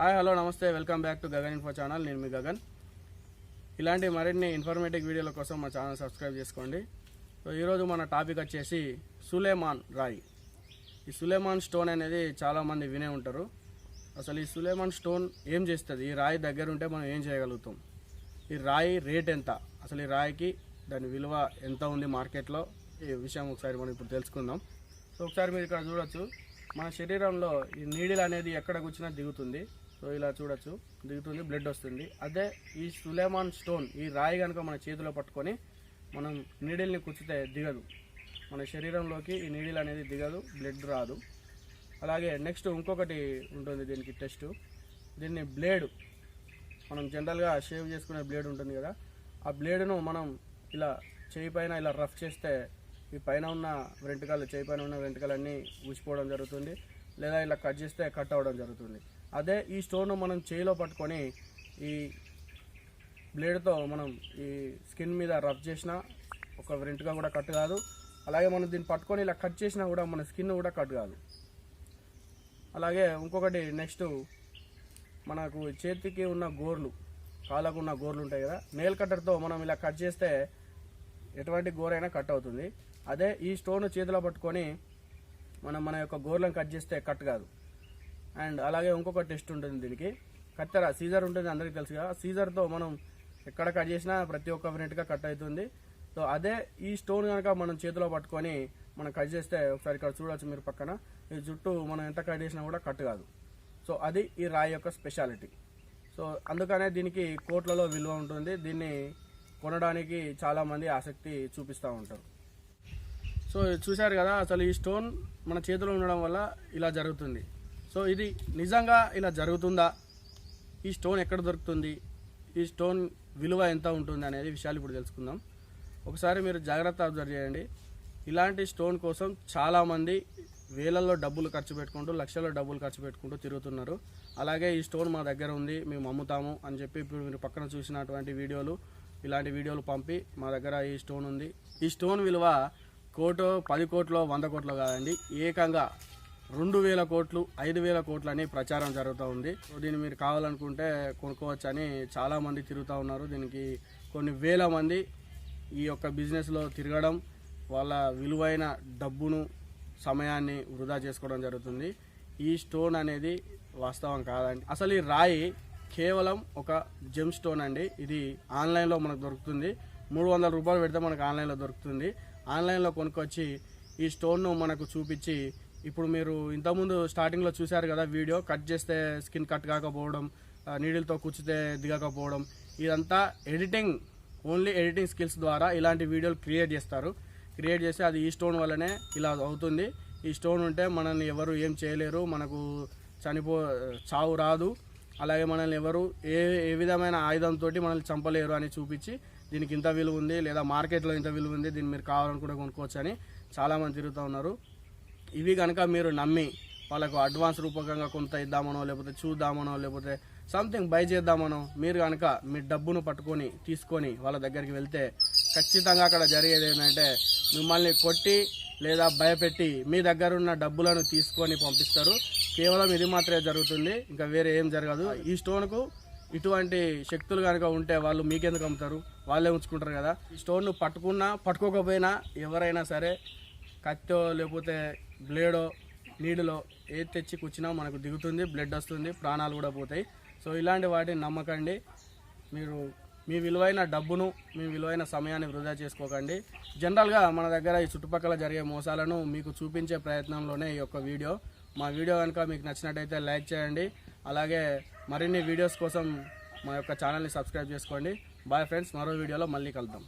Hi hello నమస్తే. Welcome back to Gagan info channel నేను మీ గగన్ ఇలాంటి మరిన్ని ఇన్ఫర్మేటివ్ వీడియోల కోసం మా ఛానల్ సబ్స్క్రైబ్ చేసుకోండి. సో ఈరోజు మన టాపిక్ వచ్చేసి సులేమాన్ రాయి. ఈ సులేమాన్ స్టోన్ అనేది చాలామంది వినే ఉంటారు. అసలు ఈ సులేమాన్ స్టోన్ ఏం చేస్తుంది? ఈ రాయి దగ్గర ఉంటే మనం ఏం చేయగలుగుతాం? ఈ రాయి రేట్ ఎంత? అసలు ఈ రాయికి దాని విలువ ఎంత ఉంది మార్కెట్లో ఈ విషయం ఒకసారి మనం ఇప్పుడు తెలుసుకుందాం. సో ఒకసారి మీరు ఇక్కడ చూడొచ్చు. మన శరీరంలో ఈ నీడిల్ అనేది ఎక్కడ కూర్చున్నా దిగుతుంది. సో ఇలా చూడొచ్చు. దిగుతుంది బ్లడ్ వస్తుంది. అదే ఈ సులేమాన్ స్టోన్ ఈ రాయి కనుక మన చేతిలో పట్టుకొని మనం నీడిల్ని కుచ్చితే దిగదు. మన శరీరంలోకి ఈ నీడిల్ అనేది దిగదు బ్లడ్ రాదు. అలాగే నెక్స్ట్ ఇంకొకటి ఉంటుంది దీనికి టెస్ట్ దీన్ని బ్లేడ్ మనం జనరల్గా షేవ్ చేసుకునే బ్లేడ్ ఉంటుంది కదా. ఆ బ్లేడ్ను మనం ఇలా చేయి పైన ఇలా రఫ్ చేస్తే ఈ పైన ఉన్న వెంట్రుకలు చేయి పైన ఉన్న వెంట్రుకలన్నీ ఊసిపోవడం జరుగుతుంది. లేదా ఇలా కట్ చేస్తే కట్ అవ్వడం జరుగుతుంది. అదే ఈ స్టోన్ను మనం చేయిలో పట్టుకొని ఈ బ్లేడ్తో మనం ఈ స్కిన్ మీద రఫ్ చేసినా ఒక రెంట్గా కూడా కట్ కాదు. అలాగే మనం దీన్ని పట్టుకొని ఇలా కట్ చేసినా కూడా మన స్కిన్ కూడా కట్ కాదు. అలాగే ఇంకొకటి నెక్స్ట్ మనకు చేతికి ఉన్న గోర్లు కాళ్ళకు ఉన్న గోర్లు ఉంటాయి కదా నేల్ కట్టర్తో మనం ఇలా కట్ చేస్తే ఎటువంటి గోరైనా కట్ అవుతుంది. అదే ఈ స్టోన్ చేతిలో పట్టుకొని మనం మన యొక్క గోర్లను కట్ చేస్తే కట్ కాదు. అండ్ అలాగే ఇంకొక టెస్ట్ ఉంటుంది దీనికి. కత్తెర సీజర్ ఉంటుంది అందరికీ తెలుసుగా సీజర్తో మనం ఎక్కడ కట్ చేసినా ప్రతి ఒక్క మినిట్గా కట్ అవుతుంది. సో అదే ఈ స్టోన్ కనుక మనం చేతిలో పట్టుకొని మనం కట్ చేస్తే ఒకసారి ఇక్కడ చూడవచ్చు మీరు పక్కన. ఈ జుట్టు మనం ఎంత కట్ చేసినా కూడా కట్ కాదు. సో అది ఈ రాయి యొక్క స్పెషాలిటీ సో అందుకనే దీనికి కోట్లలో విలువ ఉంటుంది. దీన్ని కొనడానికి చాలామంది ఆసక్తి చూపిస్తూ ఉంటారు. సో ఇది చూశారు కదా అసలు ఈ స్టోన్ మన చేతిలో ఉండడం వల్ల ఇలా జరుగుతుంది. సో ఇది నిజంగా ఇలా జరుగుతుందా? ఈ స్టోన్ ఎక్కడ దొరుకుతుంది? ఈ స్టోన్ విలువ ఎంత ఉంటుంది అనేది విషయాలు ఇప్పుడు తెలుసుకుందాం. ఒకసారి మీరు జాగ్రత్త అబ్జర్వ్ చేయండి. ఇలాంటి స్టోన్ కోసం చాలామంది వేలల్లో డబ్బులు ఖర్చు పెట్టుకుంటూ లక్షల్లో డబ్బులు ఖర్చు పెట్టుకుంటూ తిరుగుతున్నారు. అలాగే ఈ స్టోన్ మా దగ్గర ఉంది మేము అమ్ముతాము అని చెప్పి ఇప్పుడు మీరు పక్కన చూసినటువంటి వీడియోలు ఇలాంటి వీడియోలు పంపి మా దగ్గర ఈ స్టోన్ ఉంది. ఈ స్టోన్ విలువ కోటు పది కోట్లో వంద కోట్లో కాదండి ఏకంగా రెండు వేల కోట్లు ఐదు వేల కోట్లు అని ప్రచారం జరుగుతూ ఉంది. సో దీన్ని మీరు కావాలనుకుంటే కొనుక్కోవచ్చు అని చాలామంది తిరుగుతూ ఉన్నారు. దీనికి కొన్ని వేల మంది ఈ యొక్క బిజినెస్లో తిరగడం వాళ్ళ విలువైన డబ్బును సమయాన్ని వృధా చేసుకోవడం జరుగుతుంది. ఈ స్టోన్ అనేది వాస్తవం కాదండి. అసలు ఈ రాయి కేవలం ఒక జెమ్ స్టోన్ అండి. ఇది ఆన్లైన్లో మనకు దొరుకుతుంది. మూడు వందల రూపాయలు పెడితే మనకు ఆన్లైన్లో దొరుకుతుంది. ఆన్లైన్లో కొనుక్కొచ్చి ఈ స్టోన్ను మనకు చూపించి ఇప్పుడు మీరు ఇంతకుముందు స్టార్టింగ్లో చూశారు కదా వీడియో కట్ చేస్తే స్కిన్ కట్ కాకపోవడం నీడిల్తో కూర్చితే దిగకపోవడం ఇదంతా ఎడిటింగ్ ఓన్లీ ఎడిటింగ్ స్కిల్స్ ద్వారా ఇలాంటి వీడియోలు క్రియేట్ చేస్తారు. క్రియేట్ చేస్తే అది ఈ స్టోన్ వల్లనే ఇలా అవుతుంది. ఈ స్టోన్ ఉంటే మనల్ని ఎవరు ఏం చేయలేరు మనకు చనిపో చావు రాదు. అలాగే మనల్ని ఎవరు ఏ ఏ విధమైన ఆయుధంతో మనల్ని చంపలేరు అని చూపించి దీనికి ఇంత విలువ ఉంది లేదా మార్కెట్లో ఇంత విలువ ఉంది దీన్ని మీరు కావాలనుకుంటే కొనుక్కోవచ్చు అని చాలామంది తిరుగుతూ ఉన్నారు. ఇవి కనుక మీరు నమ్మి వాళ్ళకు అడ్వాన్స్ రూపకంగా కొంత ఇద్దామనో లేకపోతే చూద్దామనో లేకపోతే సంథింగ్ బై చేద్దామనో మీరు కనుక మీ డబ్బును పట్టుకొని తీసుకొని వాళ్ళ దగ్గరికి వెళ్తే ఖచ్చితంగా అక్కడ జరిగేది ఏంటంటే మిమ్మల్ని కొట్టి లేదా భయపెట్టి మీ దగ్గర ఉన్న డబ్బులను తీసుకొని పంపిస్తారు. కేవలం ఇది మాత్రమే జరుగుతుంది. ఇంకా వేరే ఏం జరగదు. ఈ స్టోన్కు ఇటువంటి శక్తులు కనుక ఉంటే వాళ్ళు మీకెందుకు అమ్ముతారు? వాళ్ళే ఉంచుకుంటారు కదా. ఈ స్టోన్ను పట్టుకున్నా పట్టుకోకపోయినా ఎవరైనా సరే కత్తో లేకపోతే బ్లేడో నీడిలో ఏది తెచ్చి కూర్చున్నా మనకు దిగుతుంది బ్లడ్ వస్తుంది ప్రాణాలు కూడా పోతాయి. సో ఇలాంటి వాటిని నమ్మకండి. మీరు మీ విలువైన డబ్బును మీ విలువైన సమయాన్ని వృధా చేసుకోకండి. జనరల్గా మన దగ్గర ఈ చుట్టుపక్కల జరిగే మోసాలను మీకు చూపించే ప్రయత్నంలోనే ఈ యొక్క వీడియో. మా వీడియో కనుక మీకు నచ్చినట్టయితే లైక్ చేయండి. అలాగే మరిన్ని వీడియోస్ కోసం మా యొక్క ఛానల్ని సబ్స్క్రైబ్ చేసుకోండి. బాయ్ ఫ్రెండ్స్ మరో వీడియోలో మళ్ళీ కలుద్దాం.